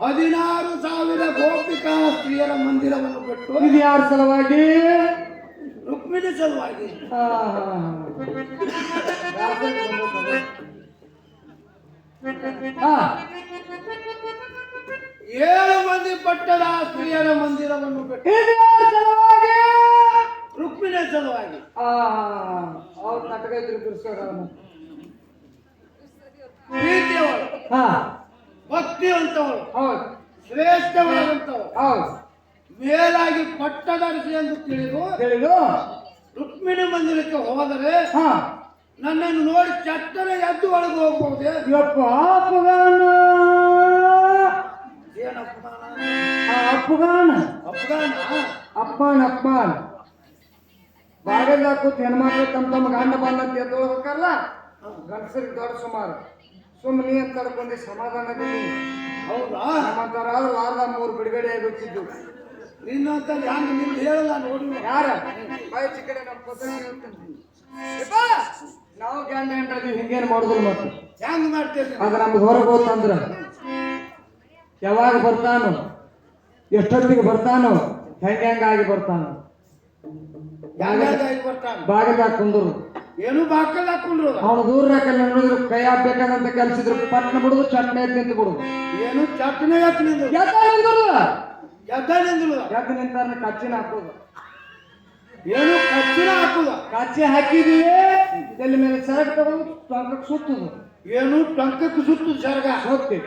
ಹದಿನಾರು ಸಾವಿರ ಗೋಪಿಕಾ ಸ್ತ್ರೀಯರ ಮಂದಿರವನ್ನು ಬಿಟ್ಟು ಇದು ಯಾರ ಸಲುವಾಗಿ? ರುಕ್ಮಿಣಿ ಸಲುವಾಗಿ. ಏಳು ಮಂದಿ ಪಟ್ಟದ ಸ್ತ್ರೀಯರ ಮಂದಿರವನ್ನು ಯಾರ ಸಲುವಾಗಿ? ರುಕ್ಮಿಣಿ ಸಲುವಾಗಿ. ಅವ್ರು ನಾಟಕ ಇದ್ರು ಬಿರ್ಸೋರು ಹಾ. ಭಕ್ತಿವಂತವಳು ಹೌದು. ಮೇಲಾಗಿ ಪಟ್ಟದರ್ಶಿ ಎಂದು ತಿಳಿದು ತಿಳಿದು ರುಕ್ಮಿಣಿ ಮಂದಿರಕ್ಕೆ ಹೋದರೆ ಹಾ. ನನ್ನನ್ನು ನೋಡಿ ಚಟ್ಟನೆ ಎದ್ದು ಒಳಗೆ ಹೋಗ್ಬಹುದೇ? ಯಪ್ಪ ಅಪ್ಪಗಾನ. ಏನಪ್ಪಗಾನ ಆ ಅಪ್ಪಗಾನ. ಅಪ್ಪನ ಅಪ್ಪನ್ ಅಪ್ಪನ್. ಬಾಗಿಲ್ ಕೂತ್ ಹೆಣ್ಮಕ್ಳು ತಮ್ಮ ತಮ್ಮ ಗಂಡ ಬಂದಂತ ಎದ್ದು ಹೋಗ್ಬೇಕಲ್ಲ? ಗಂಡಸರಿಗೆ ದೊಡ್ಡ ಸುಮಾರು. ಸುಮ್ಮನೆ ಅಂತ ತಡ್ಕೊಂಡು ಸಮಾಧಾನದಲ್ಲಿ ಹೌದಾ? ನಮ್ಮಂತರ ಆದ್ರೆ ಮೂರು ಬಿಡುಗಡೆ ಆಗುತ್ತಿದ್ದು ನಿನ್ನಂತ ಹಂಗ ನಿಂದು ಹೇಳಲ್ಲ ನೋಡಿ. ಯಾರು? ಬಾಯಿ ಚಿಕ್ಕಡೆ ನಮ್ಮ ಪದ್ಧತಿ ನಾವು ಗಂಡ ಹೆಂಡ್ರದಿ ಹಿಂಗೇನು ಮಾಡಿದ್ರು ಮತ್ತೆ. ಹೆಂಗ್ ಮಾಡ್ತೀರಿ ಅದು ನಮ್ಗೆ ಹೊರಗೆ ಹೋತಂದ್ರ ಯಾವಾಗ ಬರ್ತಾನೋ ಎಷ್ಟೊತ್ತಿಗೆ ಬರ್ತಾನೋ ಹೆಂಗ್ ಹೆಂಗಾಗಿ ಬರ್ತಾನೋ. ಹೆಂಗಾಗಿ ಬರ್ತಾನೆ? ಬಾಗಿಲಾಗ ಕುಂದ್ರು. ಏನು ಬಾಕಲ್ ಹಾಕೊಂಡ್ರು ಅವನು ದೂರ ಹಾಕಲ್ಲ ನೋಡಿದ್ರು ಕೈ ಹಾಕ್ಬೇಕಂತ ಕೆಲ್ಸಿದ್ರು. ಪಟ್ಟಣ ಬಿಡುದು ಚಟ್ನೆ ನಿಂತು ಬಿಡುದು ಏನು ಚಟ್ನೆ ನಿಂದು? ಎದ್ದ ನಿಂದ್ರು ಎದ್ದ ನಿಂದ್ರು ಎದ್ದು ನಿಂತಾರ ಕಚ್ಚಿನ ಹಾಕೋದು. ಏನು ಕಚ್ಚಿನ ಹಾಕುದ? ಕಚ್ಚಿ ಹಾಕಿದೀವಿ. ಇದೆಲ್ಲ ಮೇಲೆ ಸರಕ್ ತಗೊಂಡು ಟೊಂಕಕ್ಕೆ ಸುತ್ತದು. ಏನು ಟಂಕಕ್ಕೆ ಸುತ್ತು ಸರ್ಗ? ಸುತ್ತಿ.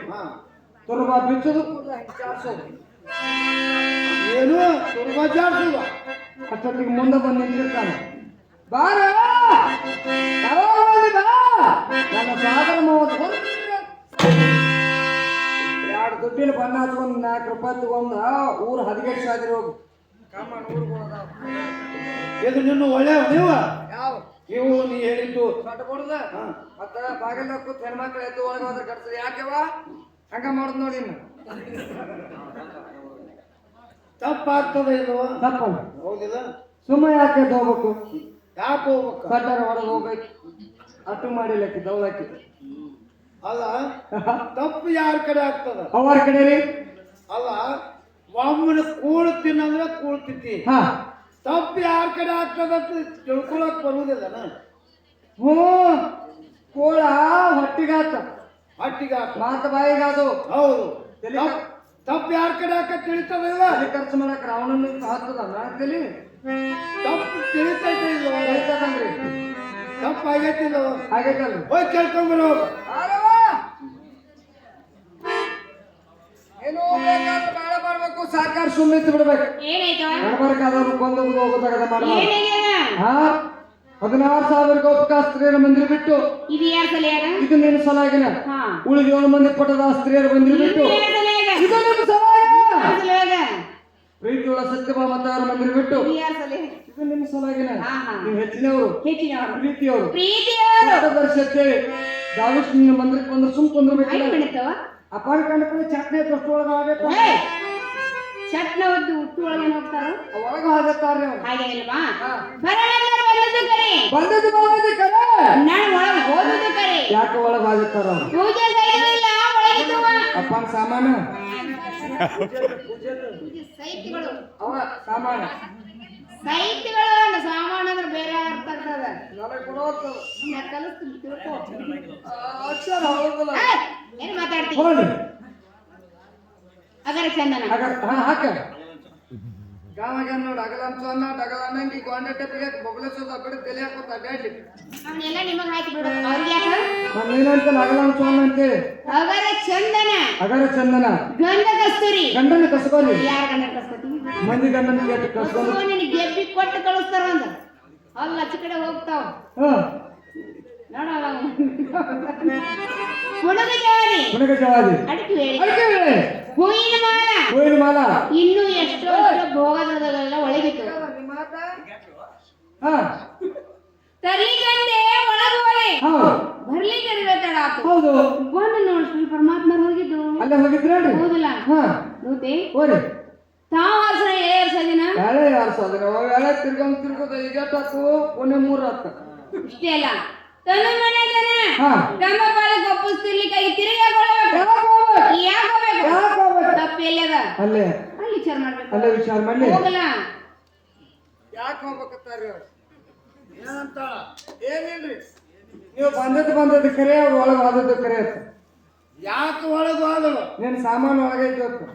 ತುರ್ಬ ಬಿಚ್ಚುದು ಕೂಡ್ಲ ಏನು. ಏನು ತುರ್ಬಜಾಡ್ಸುದ ಅಷ್ಟೊತ್ತಿಗೆ ಮುಂದೆ ಬಂದು ನಿಂತಿರ್ತಾನೆ. ಬಾರ! ನನ್ನ ಮೂವತ್ತು ಎರಡು ದುಡ್ಡಿನ ಬಣ್ಣ ಹಚ್ಕೊಂಡು ನಾಲ್ಕು ರೂಪಾಯಿ ತಗೊಂಡು ಊರು ಹದಿಗೆಟ್ಟು ಸಾದಿರ ಹೋಗು. ಕಾಮನ್ ಊರು ಇದು ನಿನ್ನ ಒಳ್ಳೆ ನೀವು? ಯಾವ ಇವು ನೀ ಹೇಳಿದ್ದು. ಸೊಟ್ಟ ಕೊಡುದ. ಮತ್ತ ಬಾಗಿಲ ಕೂತ್ ಹೆಣ್ಮಕ್ಳು ಎದ್ದು ಒಳಗೆ ಹೋದ್ರೆ ಕಟ್ತದೆ ಯಾಕೆವ ಹಂಗ ಮಾಡುದು ನೋಡಿ ತಪ್ಪಾಗ್ತದೆ ಇದು. ತಪ್ಪಲ್ಲ. ಹೌದಿಲ್ಲ ಸುಮ್ಮ ಯಾಕೆ ಹೋಗ್ಬೇಕು? ಯಾಕೆ ಹೋಗ್ಬೇಕು ಕಟ್ಟರ ಹೊರಗೆ ಹೋಗ್ಬೇಕು. ಅಟ್ಟು ಮಾಡಿಲ್ಲಕ್ಕೆ ದೌಲಕ್ಕೆ ಅಲ್ಲ ತಪ್ಪು ಯಾರ ಕಡೆ ಆಗ್ತದ? ಅವರ ಕಡೆ ರೀ. ಅಲ್ಲ ಒಮ್ಮನ ಕೂಳು ತಿನ್ನಂದ್ರೆ ಕೂಳು ತಿತ್ತಿ ಹಾ. ತಪ್ಪು ಯಾರ ಕಡೆ ಆಗ್ತದ ಅಂತ ತಿಳ್ಕೊಳಕ್ ಬರುವುದಿಲ್ಲ ಹ್ಞೂ ಕೋಳ ಹೊಟ್ಟಿಗಾತ. ಹಟ್ಟಿಗೆ ಮಾತು ಬಾಯಿಗಾದು. ಹೌದು. ತಪ್ಪು ಯಾರ ಕಡೆ ಹಾಕ ತಿಳಿತದಿಲ್ಲ ತಲೆ ಖರ್ಚು ಮಾಡಕ್ ರಾವಣನ ಹಾಕ್ತದ ತಲೆ ತಪ್ಪು ಆಗೈತಿ ಇದು ಆಗೈತಲ್ರಿ ಹೋಗಿ ಕೇಳ್ಕೊಂಬರು ಏನು ಬೇಕಾದ್ರೆ ಬಾಳ ಮಾಡ್ಬೇಕು ಸಾಕಾರ ಸುಮ್ಮನೆ ಬಿಡ್ಬೇಕು. ಏನಾಯ್ತು? ಕೊಂದು ಹೋಗೋದಾಗ ಹಾ? ಹದಿನಾರು ಸಾವಿರ ಗೋಪಿಕಾ ಸ್ತ್ರೀಯರ ಮಂದಿರ ಬಿಟ್ಟು. ಇದು ಯಾರ ಸಲಿಯಾಗ ಇದು ನಿನ್ನ ಸಲಾಗಿನ ಹಾ. ಉಳಿದ ಏಳು ಮಂದಿ ಪಟ್ಟದ ಸ್ತ್ರೀಯರ ಮಂದಿರ ಬಿಟ್ಟು. ಇದು ನಿಮ್ಮ ಸಲಿಯಾಗ ಇದು ನಿನ್ನ ಸಲಾಗಿನ ಯಾರ ಸಲಿಯಾಗ ಸತ್ಯಭಾಮ ಅವರ ಮಂದಿರ ಬಿಟ್ಟು. ಇದು ನಿಮ್ಮ ಸಲಾಗಿನ ನೀವು ಹೆಚ್ಚಿನವರು. ಹೆಚ್ಚಿನವರು. ಪ್ರೀತಿಯವರು. ಪ್ರೀತಿಯವರು. ಪಟ್ಟದರ್ಶಿ ಅಂತೇಳಿ ದಾವಿಶ್ ನಿನ್ನ ಮಂದಿರಕ್ಕೆ ಬಂದ್ರೆ ಸುಮ್ ಬಿಡ್ತವ ಅಪಾರ ಕಂಡಪಡೆ ಚಟ್ನಿ ತೊಟ್ಟೊಳಗ ಆಗಬೇಕು ಚಟ್ನ ಒದ್ದು ಹುಟ್ಟು ಒಳಗೆ ಹೋಗ್ತಾರ? ಒಳಗ ಆಗತ್ತಾರ್ರಿ ಅವ್ರು. ಹಾಗೆ ಇಲ್ವಾ ಹಾ. ಬರೋಣಂದ್ರೆ ಬಂದದ್ದು ಕರೆ. ಬಂದದ್ದು ಬಂದದ್ದು ಕರೆ. ನಾನು ಒಳಗೆ ಹೋದದ್ದು ಕರೆ. ಯಾಕೆ ಒಳಗ ಆಗತ್ತಾರ ಪೂಜೆ ಸೈತಿಲ್ಲ ಒಳಗೆ ಅಪ್ಪನ ಸಾಮಾನು. ಸೈತಿಗಳು ಅವ ಸಾಮಾನ್ಯ. ಸೈತಿಗಳು ಅಂದ್ರೆ ಸಾಮಾನು ಅಂದ್ರೆ ಬೇರೆ ಅರ್ಥ ಆಗ್ತದ. ನಾ ಕಲಿಸ್ತೀನಿ ತಿಳ್ಕೊ. ಅಕ್ಷರ ಹೌದಲ್ಲ ಏನು ಏನ್ ಮಾತಾಡ್ತಿ? ಹೊರಡಿ ಅಗರ ಚಂದನ. ಹಾಕ. ಗಾವಾಗ ನೋಡಿ ಅಗಲ ಅನ್ನ ಡಗಲ ಅನ್ನಂಗಿ ಗೊಂಡೆ ಟೆಪ್ಪಿಗೆ ಬೊಬ್ಲೆ ಸೋದ ಬಿಡು ತಲೆ ಹಾಕೋತ ಅಡ್ಡಾಡ್ಲಿ. ಅವನ್ನೆಲ್ಲ ನಿಮಗ್ ಹಾಕಿ ಬಿಡು. ಅವ್ರಿಗೆ ಯಾಕ? ನಾನು ಏನಂತ ಅಗಲ ಅನ್ನ ಅಂತೇಳಿ ಅಗರ ಚಂದನ. ಅಗರ ಚಂದನ. ಗಂಧ ಕಸ್ತೂರಿ. ಗಂಡನ ಕಸ್ಕೋಲಿ ಯಾರ ಗಂಡ ಕಸ್ಕೋತಿ ಮಂದಿ ಗಂಡನ ಕೇಟ್ಟು ಕಸ್ಕೋಲಿ ಕಸ್ಕೊ ನಿನಗೆ ಗೆಬ್ಬಿ ಕೊಟ್ಟು ಕಳಿಸ್ತಾರ ಅಂದ ಅಲ್ಲ ಅಚ್ಚ ಕಡೆ ಹೋಗ್ತಾವ. ಹಾ. ನೋಡ ಹುಡುಗ ಜವಾರಿ ಕುಣಗ ಜವಾದಿ ಅಡಿಕೆ ಹೂವಿನ ಮಾಲ. ಹೂವಿನ ಮಾಲ. ಇನ್ನೂ ಎಷ್ಟೋ ಎಷ್ಟೋ ಭೋಗದಲ್ಲ ಒಳಗಿತ್ತು ಹಾ ತರ್ಲಿಕ್ಕಂತೆ ಒಳಗೆ ಹೋಗಿ ಹೌದು ಬರ್ಲಿಕ್ಕೆ ಇರ್ಬೇಕಲ್ಲ ಆತು ಹೌದು. ಬಂದು ನೋಡಿ ಶ್ರೀ ಪರಮಾತ್ಮ ಹೋಗಿದ್ದು. ಅಲ್ಲೇ ಹೋಗಿದ್ರೇನ್ರಿ ಹೌದಲ್ಲ. ತಾವು ವರ್ಷ ಏಳು ವರ್ಷ ದಿನ? ಎಳೆ ತಿರ್ಗೊಂಡ್ ತಿರ್ಗೋದ. ಈಗ ಮೂರ್ ಇಷ್ಟೇ ಅಲ್ಲ. ತನ್ನ ಮನೆ ಜನ ತಿರುಗಿ ಅಲ್ಲೇ. ಅಲ್ಲಿ ವಿಚಾರ ಮಾಡ್ಬೇಕು. ಅಲ್ಲೇ ವಿಚಾರ ಮಾಡ್ಲಿ. ಹೋಗಲ್ಲ. ಯಾಕೆ ಹೋಗ್ಬೇಕತ್ತಾರ್ರಿ ಏನಿಲ್ರಿ ನೀವು ಬಂದದ್ದು ಬಂದದ್ದು ಕರೆ ಅವ್ರು ಒಳಗೆ ಹೋದದ್ದು ಕರೆ ಅಂತ. ಯಾಕೆ ಒಳಗೆ ಹೋದಳು ನಿನ್ನ ಸಾಮಾನು ಒಳಗೆ ಹೊತ್ತು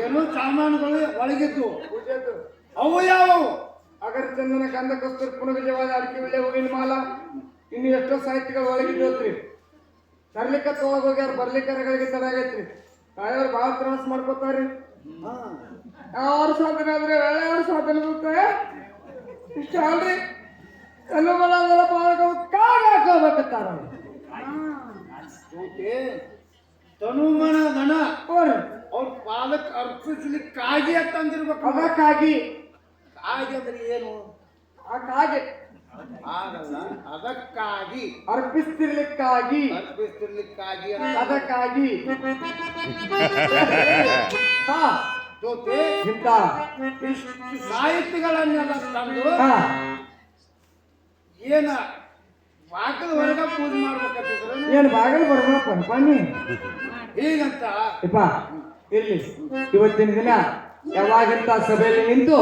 ಏನು ಸಾಮಾನುಗಳು ಒಳಗಿದ್ದು ಪೂಜೆದ್ದು ಅವು ಯಾವು ಅಗರ ಚಂದನ ಕಂದ ಕಸ್ತೂರ್ ಪುನಗಜವಾದ ಅಡಿಕೆ ಒಳ್ಳೆ ಹೂವಿನ ಮಾಲ. ಇನ್ನು ಎಷ್ಟೋ ಸಾಹಿತ್ಯಗಳು ಒಳಗಿದ್ದೋತ್ರಿ. ತರ್ಲಿಕ್ಕ ತೊಳಗ ಹೋಗ್ಯಾರ ಬರ್ಲಿಕ್ಕೆ ತಡ ಆಗೈತ್ರಿ. ತಾಯವ್ರು ಭಾಳ ತ್ರಾಸ ಮಾಡ್ಕೋತಾರ್ರಿ. ಅವ್ರ ಸಾಧನೆ ಆದ್ರೆ ಒಳ್ಳೆಯವ್ರ ಸಾಧನೆ ಬರುತ್ತೆ. ಇಷ್ಟ ಅಲ್ರಿ? ಕಲ್ಲು ಬಲ ಪಾಲಕ ಕಾಗ ಹಾಕೋಬೇಕತ್ತಾರ ತನುಮನ ದನ. ಅವ್ರು ಅವ್ರ ಪಾದಕ್ಕೆ ಅರ್ಪಿಸ್ಲಿಕ್ಕಾಗಿ ಅಂತ ಅಂದಿರ್ಬೇಕು ಅದಕ್ಕಾಗಿ ಕಾಗಿ. ಅಂದ್ರೆ ಏನು? ಆ ಕಾಗೆ. ಆಗಲ್ಲ ಅದಕ್ಕಾಗಿ. ಅರ್ಪಿಸ್ತಿರ್ಲಿಕ್ಕಾಗಿ. ಅರ್ಪಿಸ್ತಿರ್ಲಿಕ್ಕಾಗಿ ಅದಕ್ಕಾಗಿ. ಹಾ. ಜೊತೆ ಇಷ್ಟು ಸಾಹಿತ್ಯಗಳನ್ನೆಲ್ಲ ತಂದು ಏನ? ವಾಕದ ಹೊರಗ ಪೂಜೆ ಮಾಡ್ಬೇಕಂತಿದ್ರೆ ಏನು ಬಾಗಿಲು ಬರ್ಬೇಕು ಬನ್ನಿ. ಹೀಗಂತ? ಇಪ್ಪ ಇರ್ಲಿ. ಇವತ್ತಿನ ದಿನ ಯಾವಾಗಿಂತ ಸಭೆಯಲ್ಲಿ ನಿಂತು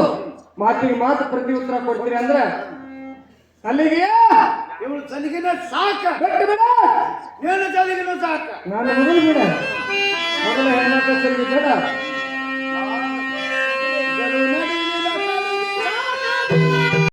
ಮಾತಿಗೆ ಮಾತು ಪ್ರತಿ ಉತ್ತರ ಕೊಡ್ತೀರಿ ಅಂದ್ರೆ ಅಲ್ಲಿಗೆ ಇವಳು ಸಲಿಗೆನ ಸಾಕ. ಬಿಟ್ಟು ಬಿಡ. ಏನು ಸಲಿಗೆನ ಸಾಕ? ನಾನು ಮೊದಲು ಬಿಡ. ಮೊದಲು ಹೆಣ್ಣು ಸಲಿಗೆ ಬೇಡ